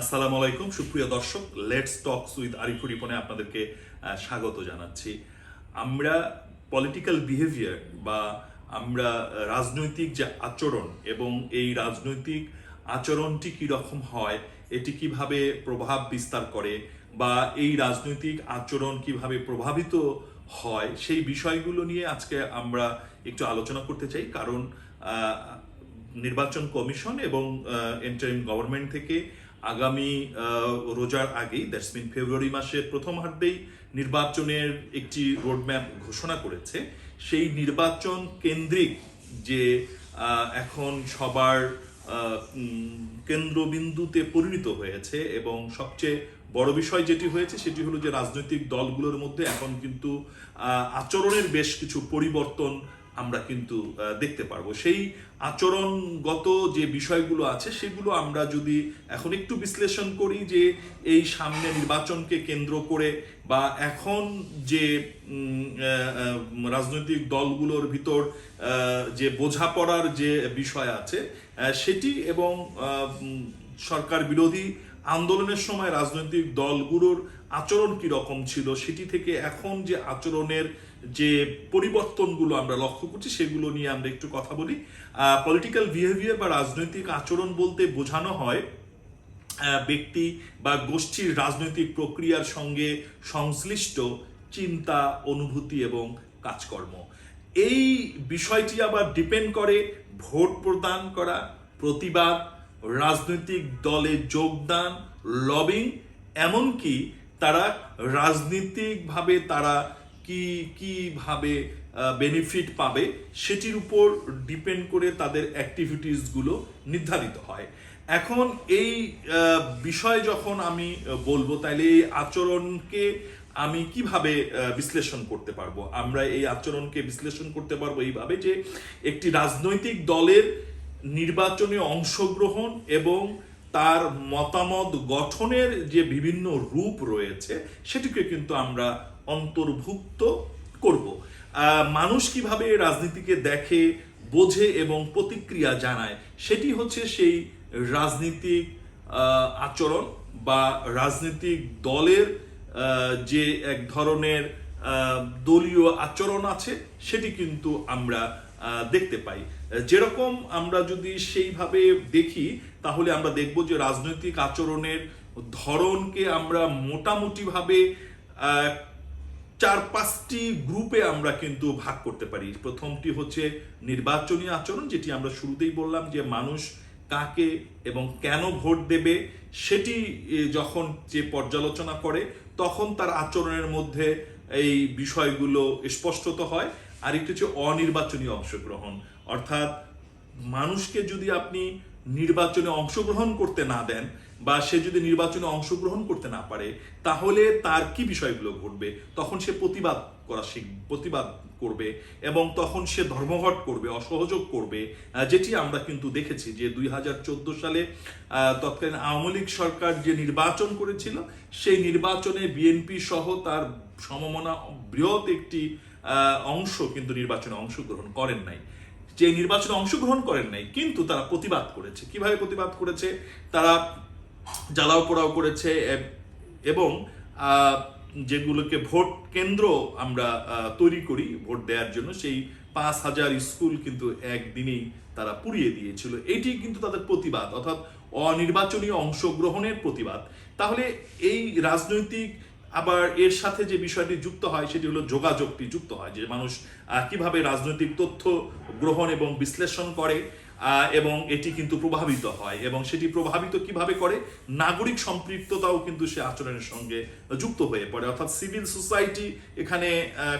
আসসালামু আলাইকুম। সুপ্রিয় দর্শক লেটস টকস উইথ আরিফুর রিপনে আপনাদেরকে স্বাগত জানাচ্ছি। আমরা পলিটিক্যাল বিহেভিয়ার বা আমরা রাজনৈতিক যে আচরণ এবং এই রাজনৈতিক আচরণটি কি রকম হয়, এটি কীভাবে প্রভাব বিস্তার করে বা এই রাজনৈতিক আচরণ কীভাবে প্রভাবিত হয়, সেই বিষয়গুলো নিয়ে আজকে আমরা একটু আলোচনা করতে চাই। কারণ নির্বাচন কমিশন এবং এন্টারিম গভর্নমেন্ট থেকে আগামী রোজার আগেই, দ্যাটস মিন ফেব্রুয়ারি মাসের প্রথম প্রথমার্ধেই নির্বাচনের একটি রোডম্যাপ ঘোষণা করেছে। সেই নির্বাচন কেন্দ্রিক যে এখন সবার কেন্দ্রবিন্দুতে পরিণত হয়েছে এবং সবচেয়ে বড় বিষয় যেটি হয়েছে সেটি হলো যে রাজনৈতিক দলগুলোর মধ্যে এখন কিন্তু আচরণের বেশ কিছু পরিবর্তন আমরা কিন্তু দেখতে পারব। সেই আচরণগত যে বিষয়গুলো আছে, সেগুলো আমরা যদি এখন একটু বিশ্লেষণ করি যে এই সামনে নির্বাচনকে কেন্দ্র করে বা এখন যে রাজনৈতিক দলগুলোর ভিতর যে বোঝাপড়ার যে বিষয় আছে সেটি এবং সরকার বিরোধী আন্দোলনের সময় রাজনৈতিক দলগুলোর আচরণ কি রকম ছিল, সেটি থেকে এখন যে আচরণের যে পরিবর্তনগুলো আমরা লক্ষ্য করছি, সেগুলো নিয়ে আমরা একটু কথা বলি। পলিটিক্যাল বিহেভিয়ার বা রাজনৈতিক আচরণ বলতে বোঝানো হয় ব্যক্তি বা গোষ্ঠীর রাজনৈতিক প্রক্রিয়ার সঙ্গে সংশ্লিষ্ট চিন্তা, অনুভূতি এবং কাজকর্ম। এই বিষয়টি আবার ডিপেন্ড করে ভোট প্রদান করা, প্রতিবাদ, রাজনৈতিক দলে যোগদান লবিং এমনকি তারা রাজনীতিকভাবে তারা কি কীভাবে বেনিফিট পাবে সেটির উপর ডিপেন্ড করে তাদের অ্যাক্টিভিটিসগুলো নির্ধারিত হয়। এখন এই বিষয় যখন আমি বলব তাহলে এই আচরণকে আমি কীভাবে বিশ্লেষণ করতে পারব? আমরা এই আচরণকে বিশ্লেষণ করতে পারব এইভাবে যে একটি রাজনৈতিক দলের নির্বাচনে অংশগ্রহণ এবং তার মতামত গঠনের যে বিভিন্ন রূপ রয়েছে, সেটিকে কিন্তু আমরা অন্তর্ভুক্ত করব। মানুষ কীভাবে রাজনীতিকে দেখে, বোঝে এবং প্রতিক্রিয়া জানায়, সেটি হচ্ছে সেই রাজনীতিক আচরণ বা রাজনৈতিক দলের যে এক ধরনের দলীয় আচরণ আছে, সেটি কিন্তু আমরা দেখতে পাই। যেরকম আমরা যদি সেইভাবে দেখি, তাহলে আমরা দেখব যে রাজনৈতিক আচরণের ধরনকে আমরা মোটামুটিভাবে চার পাঁচটি গ্রুপে আমরা কিন্তু ভাগ করতে পারি। প্রথমটি হচ্ছে নির্বাচনী আচরণ, যেটি আমরা শুরুতেই বললাম যে মানুষ কাকে এবং কেন ভোট দেবে, সেটি যখন যে পর্যালোচনা করে, তখন তার আচরণের মধ্যে এই বিষয়গুলো স্পষ্টত হয়। আরেকটি হচ্ছে অনির্বাচনী অংশগ্রহণ। অর্থাৎ মানুষকে যদি আপনি নির্বাচনে অংশগ্রহণ করতে না দেন বা সে যদি নির্বাচনে অংশগ্রহণ করতে না পারে, তাহলে তার কি বিষয়গুলো ঘটবে? তখন সে প্রতিবাদ করা শিখ, প্রতিবাদ করবে এবং তখন সে ধর্মঘট করবে, অসহযোগ করবে যেটি আমরা কিন্তু দেখেছি যে দুই হাজার চোদ্দ সালে তৎকালীন আওয়ামী লীগ সরকার যে নির্বাচন করেছিল, সেই নির্বাচনে বিএনপি সহ তার সমমনা বৃহৎ একটি অংশ কিন্তু নির্বাচনে অংশগ্রহণ করেন নাই। যে নির্বাচনে অংশগ্রহণ করেন নাই, কিন্তু তারা প্রতিবাদ করেছে। কীভাবে প্রতিবাদ করেছে? তারা জ্বালাও পোড়াও করেছে এবং যেগুলোকে ভোট কেন্দ্র আমরা তৈরি করি ভোট দেওয়ার জন্য, সেই পাঁচ হাজার স্কুল কিন্তু একদিনেই তারা পুড়িয়ে দিয়েছিল। এটি কিন্তু তাদের প্রতিবাদ, অর্থাৎ অনির্বাচনী অংশগ্রহণের প্রতিবাদ। তাহলে এই রাজনৈতিক আবার এর সাথে যে বিষয়টি যুক্ত হয়, সেটি হলো যোগাযোগটি যুক্ত হয়, যে মানুষ কীভাবে রাজনৈতিক তথ্য গ্রহণ এবং বিশ্লেষণ করে। এবং এটি কিন্তু প্রভাবিত হয়। এবং সেটি প্রভাবিত কীভাবে করে? নাগরিক সম্পৃক্ততাও কিন্তু সে আচরণের সঙ্গে যুক্ত হয়ে পড়ে। অর্থাৎ সিভিল সোসাইটি এখানে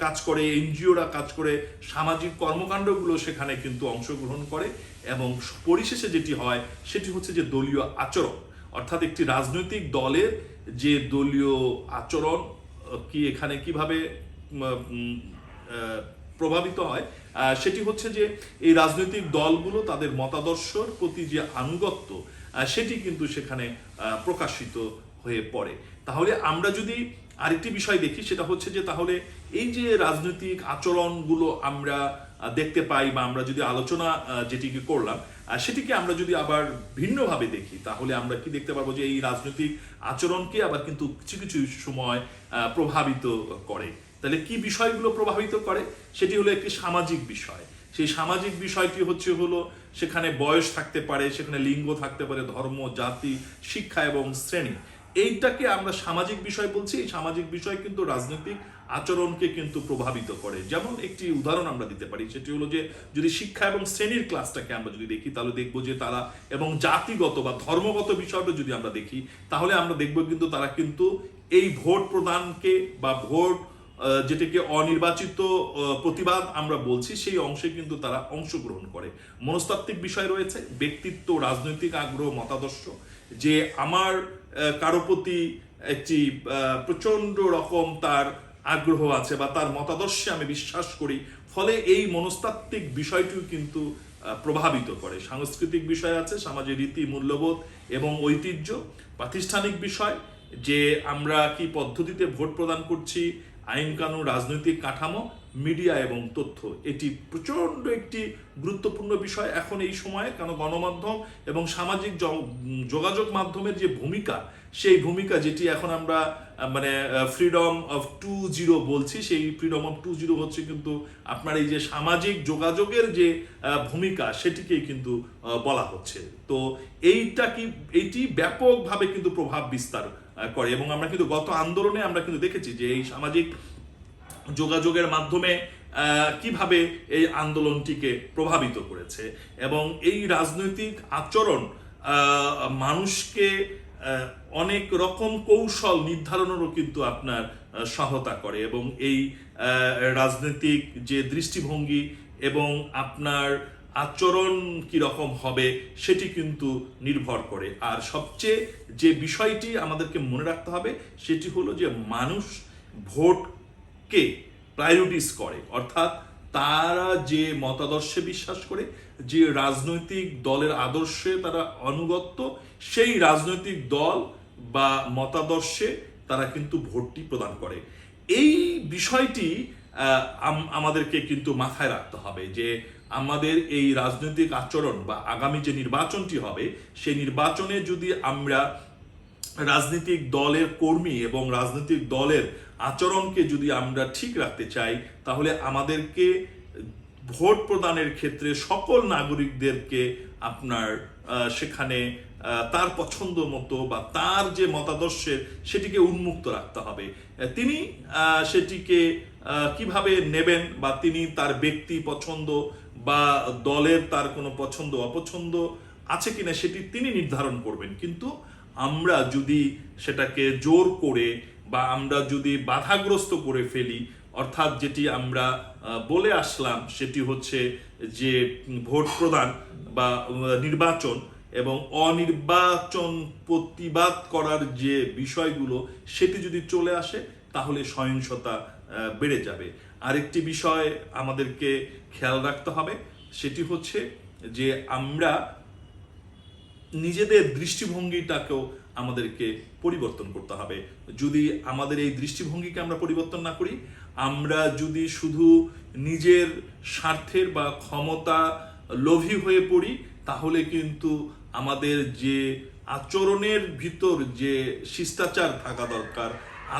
কাজ করে, এনজিওরা কাজ করে, সামাজিক কর্মকাণ্ডগুলো সেখানে কিন্তু অংশগ্রহণ করে এবং পরিশেষে যেটি হয়, সেটি হচ্ছে যে দলীয় আচরণ। অর্থাৎ একটি রাজনৈতিক দলের যে দলীয় আচরণ কি এখানে কীভাবে প্রভাবিত হয় সেটি হচ্ছে যে এই রাজনৈতিক দলগুলো তাদের মতাদর্শর প্রতি যে আনুগত্য সেটি কিন্তু সেখানে প্রকাশিত হয়ে পড়ে। তাহলে আমরা যদি আরেকটি বিষয় দেখি, সেটা হচ্ছে যে তাহলে এই যে রাজনৈতিক আচরণগুলো আমরা দেখতে পাই বা আমরা যদি আলোচনা যেটিকে করলাম সেটিকে আমরা যদি আবার ভিন্নভাবে দেখি, তাহলে আমরা কি দেখতে পারব যে এই রাজনৈতিক আচরণকে আবার কিন্তু কিছু কিছু সময় প্রভাবিত করে। তাহলে কি বিষয়গুলো প্রভাবিত করে? সেটি হলো একটি সামাজিক বিষয়। সেই সামাজিক বিষয়টি হচ্ছে হলো সেখানে বয়স থাকতে পারে, সেখানে লিঙ্গ থাকতে পারে, ধর্ম, জাতি, শিক্ষা এবং শ্রেণি। এইটাকে আমরা সামাজিক বিষয় বলছি। এই সামাজিক বিষয় কিন্তু রাজনৈতিক আচরণকে কিন্তু প্রভাবিত করে। যেমন একটি উদাহরণ আমরা দিতে পারি, সেটি হলো যে যদি শিক্ষা এবং শ্রেণির ক্লাসটাকে আমরা যদি দেখি, তাহলে দেখব যে তারা এবং জাতিগত বা ধর্মগত বিষয়টা যদি আমরা দেখি, তাহলে আমরা দেখব কিন্তু তারা কিন্তু এই ভোট প্রদানকে বা ভোট যেটাকে অনির্বাচিত প্রতিবাদ আমরা বলছি সেই অংশে কিন্তু তারা অংশগ্রহণ করে। মনস্তাত্ত্বিক বিষয় রয়েছে ব্যক্তিত্ব রাজনৈতিক আগ্রহ মতাদর্শ। যে আমার কারও প্রতি একটি আহ, প্রচণ্ড রকম তার আগ্রহ আছে বা তার মতাদর্শে আমি বিশ্বাস করি ফলে এই মনস্তাত্ত্বিক বিষয়টিও কিন্তু প্রভাবিত করে। সাংস্কৃতিক বিষয় আছে সামাজিক রীতি মূল্যবোধ এবং ঐতিহ্য। প্রাতিষ্ঠানিক বিষয় যে আমরা কি পদ্ধতিতে ভোট প্রদান করছি আইন কানুন, রাজনৈতিক কাঠামো, মিডিয়া এবং তথ্য। এটি প্রচণ্ড একটি গুরুত্বপূর্ণ বিষয়। এখন এই সময়ে কেন গণমাধ্যম এবং সামাজিক যোগাযোগ মাধ্যমের যে ভূমিকা, সেই ভূমিকা যেটি এখন আমরা মানে ফ্রিডম অফ টু জিরো বলছি, সেই ফ্রিডম অফ টু জিরো হচ্ছে কিন্তু আপনার এই যে সামাজিক যোগাযোগের যে ভূমিকা, সেটিকেই কিন্তু বলা হচ্ছে। তো এইটা কি এইটি ব্যাপকভাবে কিন্তু প্রভাব বিস্তার করে। এবং আমরা কিন্তু গত আন্দোলনে আমরা কিন্তু দেখেছি যে এই সামাজিক যোগাযোগের মাধ্যমে কীভাবে এই আন্দোলনটিকে প্রভাবিত করেছে এবং এই রাজনৈতিক আচরণ মানুষকে অনেক রকম কৌশল নির্ধারণেরও কিন্তু আপনার সহায়তা করে এবং এই রাজনৈতিক যে দৃষ্টিভঙ্গি এবং আপনার আচরণ কি রকম হবে সেটি কিন্তু নির্ভর করে। আর সবচেয়ে যে বিষয়টি আমাদেরকে মনে রাখতে হবে সেটি হলো যে মানুষ ভোটকে প্রায়োরিটিস করে। অর্থাৎ তারা যে মতাদর্শে বিশ্বাস করে, যে রাজনৈতিক দলের আদর্শে তারা অনুগত্য সেই রাজনৈতিক দল বা মতাদর্শে তারা কিন্তু ভোটটি প্রদান করে। এই বিষয়টি আম- আমাদেরকে কিন্তু মাথায় রাখতে হবে যে আমাদের এই রাজনৈতিক আচরণ বা আগামী যে নির্বাচনটি হবে, সেই নির্বাচনে যদি আমরা রাজনৈতিক দলের কর্মী এবং রাজনৈতিক দলের আচরণকে যদি আমরা ঠিক রাখতে চাই, তাহলে আমাদেরকে ভোট প্রদানের ক্ষেত্রে সকল নাগরিকদেরকে আপনার সেখানে তার পছন্দ মতো বা তার যে মতাদর্শের সেটিকে উন্মুক্ত রাখতে হবে। তিনি সেটিকে কীভাবে নেবেন বা তিনি তার ব্যক্তি পছন্দ বা দলের তার কোনো পছন্দ, অপছন্দ আছে কিনা সেটি তিনি নির্ধারণ করবেন। কিন্তু আমরা যদি সেটাকে জোর করে বা আমরা যদি বাধাগ্রস্ত করে ফেলি, অর্থাৎ যেটি আমরা বলে আসলাম সেটি হচ্ছে যে ভোট প্রদান বা নির্বাচন এবং অনির্বাচন প্রতিবাদ করার যে বিষয়গুলো সেটি যদি চলে আসে, তাহলে সহিংসতা বেড়ে যাবে। আরেকটি বিষয় আমাদেরকে খেয়াল রাখতে হবে, সেটি হচ্ছে যে আমরা নিজেদের দৃষ্টিভঙ্গিটাকেও আমাদেরকে পরিবর্তন করতে হবে। যদি আমাদের এই দৃষ্টিভঙ্গিকে আমরা পরিবর্তন না করি, আমরা যদি শুধু নিজের স্বার্থের বা ক্ষমতা লোভী হয়ে পড়ি, তাহলে কিন্তু আমাদের যে আচরণের ভিতর যে শিষ্টাচার থাকা দরকার,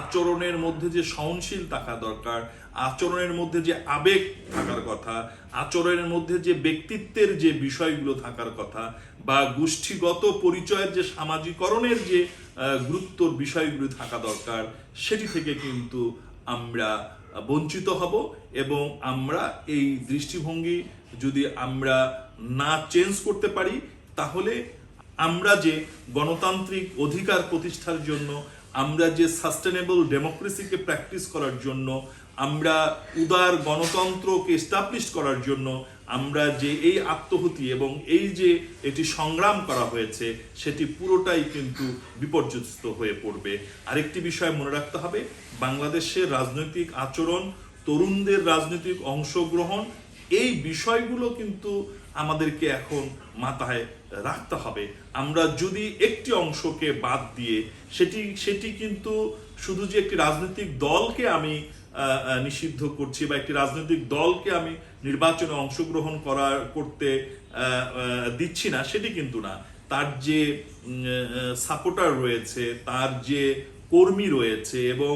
আচরণের মধ্যে যে সহনশীল থাকা দরকার আচরণের মধ্যে যে আবেগ থাকার কথা, আচরণের মধ্যে যে ব্যক্তিত্বের যে বিষয়গুলো থাকার কথা, বা গোষ্ঠীগত পরিচয়ের যে সামাজিকরণের যে গুরুত্বর বিষয়গুলো থাকা দরকার, সেটি থেকে কিন্তু আমরা বঞ্চিত হব এবং আমরা এই দৃষ্টিভঙ্গি যদি আমরা না চেঞ্জ করতে পারি, তাহলে আমরা যে গণতান্ত্রিক অধিকার প্রতিষ্ঠার জন্য, আমরা যে সাস্টেনেবল ডেমোক্রেসিকে প্র্যাকটিস করার জন্য আমরা উদার গণতন্ত্রকে এস্টাবলিশ করার জন্য আমরা যে এই আত্মহুতি এবং এই যে এটি সংগ্রাম করা হয়েছে, সেটি পুরোটাই কিন্তু বিপর্যস্ত হয়ে পড়বে। আরেকটি বিষয় মনে রাখতে হবে, বাংলাদেশের রাজনৈতিক আচরণ, তরুণদের রাজনৈতিক অংশগ্রহণ, এই বিষয়গুলো কিন্তু আমাদেরকে এখন মাথায় রাখতে হবে। আমরা যদি একটি অংশকে বাদ দিয়ে, সেটি সেটি কিন্তু শুধু যে একটি রাজনৈতিক দলকে আমি নিষিদ্ধ করছি বা একটি রাজনৈতিক দলকে আমি নির্বাচনে অংশগ্রহণ করা করতে দিচ্ছি না, সেটি কিন্তু না। তার যে সাপোর্টার রয়েছে, তার যে কর্মী রয়েছে এবং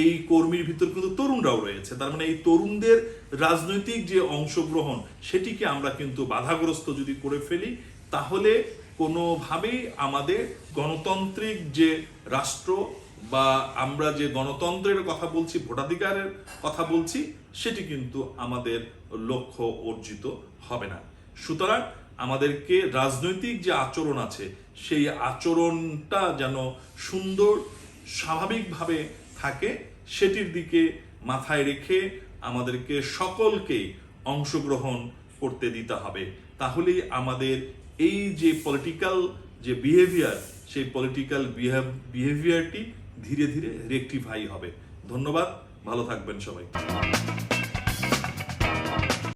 এই কর্মীর ভিতর কিন্তু তরুণরাও রয়েছে। তার মানে এই তরুণদের রাজনৈতিক যে অংশগ্রহণ, সেটিকে আমরা কিন্তু বাধাগ্রস্ত যদি করে ফেলি, তাহলে কোনোভাবেই আমাদের গণতান্ত্রিক যে রাষ্ট্র বা আমরা যে গণতন্ত্রের কথা বলছি, ভোটাধিকারের কথা বলছি, সেটি কিন্তু আমাদের লক্ষ্য অর্জিত হবে না। সুতরাং আমাদেরকে রাজনৈতিক যে আচরণ আছে, সেই আচরণটা যেন সুন্দর, স্বাভাবিকভাবে থাকে, সেটির দিকে মাথায় রেখে আমাদেরকে সকলকে অংশগ্রহণ করতে দিতে হবে। তাহলেই আমাদের এই যে পলিটিক্যাল যে বিহেভিয়ার সেই পলিটিক্যাল বিহেভিয়ারটি ধীরে ধীরে রেকটিফাই হবে। ধন্যবাদ ভালো থাকবেন সবাই।